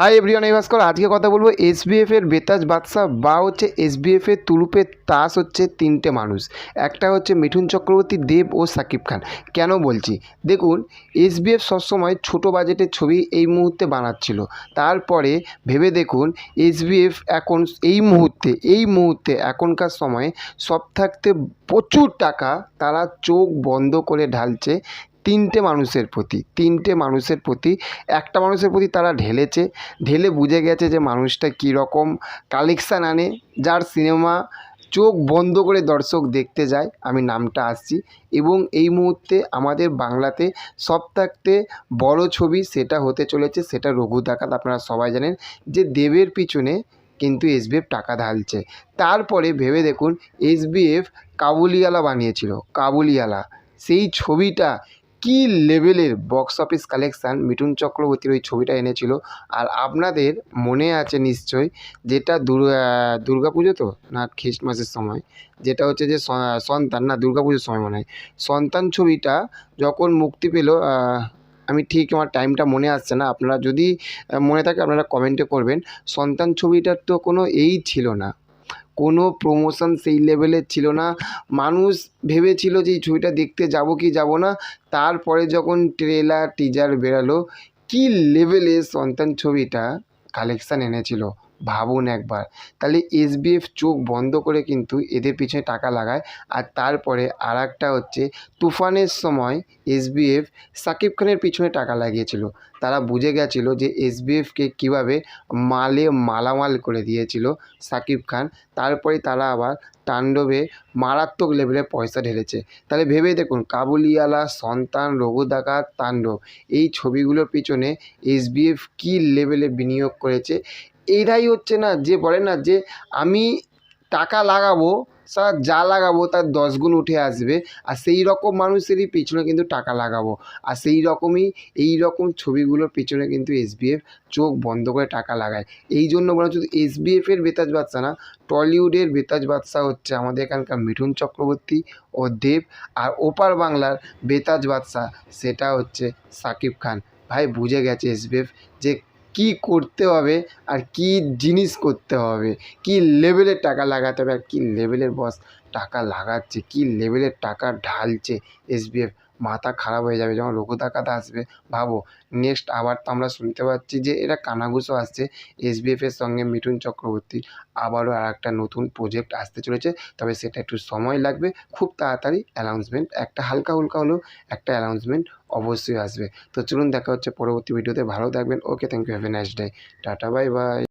Hi everyone এই ভাস্কর, আজকে কথা বলব এসবিএফ এর বেতাজ বাদশাহ বা হচ্ছে এসবিএফ এর তুরুপের তাস হচ্ছে তিনটে মানুষ। একটা হচ্ছে মিঠুন চক্রবর্তী, দেব ও সাকিব খান। কেন বলছি? দেখুন এসবিএফ সবসময় ছোট বাজেটের ছবি এই মুহূর্তে বানাচ্ছিল। তারপরে ভেবে দেখুন এসবিএফ এখন এই মুহূর্তে এই মুহূর্তে এখনকার সময়ে সব থাকতে প্রচুর টাকা তারা চোখ বন্ধ করে ঢালছে। তিনটে মানুষের প্রতি, তিনটে মানুষের প্রতি, একটা মানুষের প্রতি তারা ঢেলেছে, ঢেলে বুঝে গেছে যে মানুষটা কীরকম কালেকশান আনে, যার সিনেমা চোখ বন্ধ করে দর্শক দেখতে যায়, আমি নামটা আসছি, এবং এই মুহূর্তে আমাদের বাংলাতে সব থাকতে বড় ছবি সেটা হতে চলেছে, সেটা রঘু ডাকাত আপনারা সবাই জানেন যে দেবের পিছনে কিন্তু এসবিএফ টাকা ঢালছে। তারপরে ভেবে দেখুন, এসবিএফ কাবুলিওয়ালা বানিয়েছিল, কাবুলিওয়ালা। সেই ছবিটা কী লেভেলের বক্স অফিস কালেকশান মিঠুন চক্রবর্তীর ওই ছবিটা এনেছিল? আর আপনাদের মনে আছে নিশ্চয়ই যেটা দুর্গা পুজো তো? না, খ্রিস্টমাসের সময়? যেটা হচ্ছে যে সন্তান, না পুজোর সময় মনে হয়। সন্তান ছবিটা যখন মুক্তি পেল আমি ঠিক আমার টাইমটা মনে আসছে না। আপনারা যদি মনে থাকে আপনারা কমেন্টে করবেন। সন্তান ছবিটার তো কোনো এই ছিল না। কোনো প্রমোশন সেই লেভেলের ছিল না। মানুষ ভেবেছিল যে এই ছবিটা দেখতে যাব কি যাব না। তারপরে যখন ট্রেলার টিজার বেরালো, কী লেভেলে সন্তান ছবিটা কালেকশান এনেছিল? ভাবুন একবার। তাহলে এসবিএফ চোখ বন্ধ করে কিন্তু এদের পিছনে টাকা লাগায়। আর তারপরে আর হচ্ছে, তুফানের সময় এসবিএফ সাকিব খানের পিছনে টাকা লাগিয়েছিল। তারা বুঝে গেছিল যে এসবিএফকে কীভাবে মালে মালামাল করে দিয়েছিল সাকিব খান। তারপরে তারা আবার তাণ্ডবে মারাত্মক লেভেলে পয়সা ঢেলেছে। তাহলে ভেবে দেখুন, কাবুলিওয়ালা, সন্তান রঘু ডাকাত তাণ্ডব, এই ছবিগুলোর পিছনে এসবিএফ কী লেভেলে বিনিয়োগ করেছে? এরাই হচ্ছে না, যে বলে না যে আমি টাকা লাগাবো স্যার যা লাগাবো তার দশ গুণ উঠে আসবে, আর সেই রকম মানুষেরই পিছনে কিন্তু টাকা লাগাবো। আর সেই রকমই, এই রকম ছবিগুলোর পিছনে কিন্তু এসবিএফ চোখ বন্ধ করে টাকা লাগায়। এই জন্য বলা শুধু এসবিএফের বেতাজ বাদশা না টলিউডের বেতাজ বাদশা হচ্ছে আমাদের এখানকার মিঠুন চক্রবর্তী ও দেব, আর ওপার বাংলার বেতাজ বাদশা সেটা হচ্ছে সাকিব খান। ভাই, বুঝে গেছে এসবিএফ যে কী করতে হবে আর কি জিনিস করতে হবে? কি লেভেলের টাকা লাগাতে হবে আর কী লেভেলের বস টাকা লাগাচ্ছে? কি লেভেলের টাকা ঢালছে? এসবিএফ মাথা খারাপ হয়ে যাবে, যখন রঘু ডাকাত আসবে, ভাবো নেক্সট আবার তো আমরা শুনতে পাচ্ছি যে এরা কানাঘুষো আসছে এসবিএফের সঙ্গে মিঠুন চক্রবর্তী। আবারও আর একটা নতুন প্রজেক্ট আসতে চলেছে, তবে সেটা একটু সময় লাগবে, খুব তাড়াতাড়ি অ্যানাউন্সমেন্ট একটা হালকা হুলকা হলেও একটা অ্যানাউন্সমেন্ট অবশ্যই আসবে। তো চলুন দেখা হচ্ছে পরবর্তী ভিডিওতে ভালো থাকবেন okay thank you have a nice day tata bye bye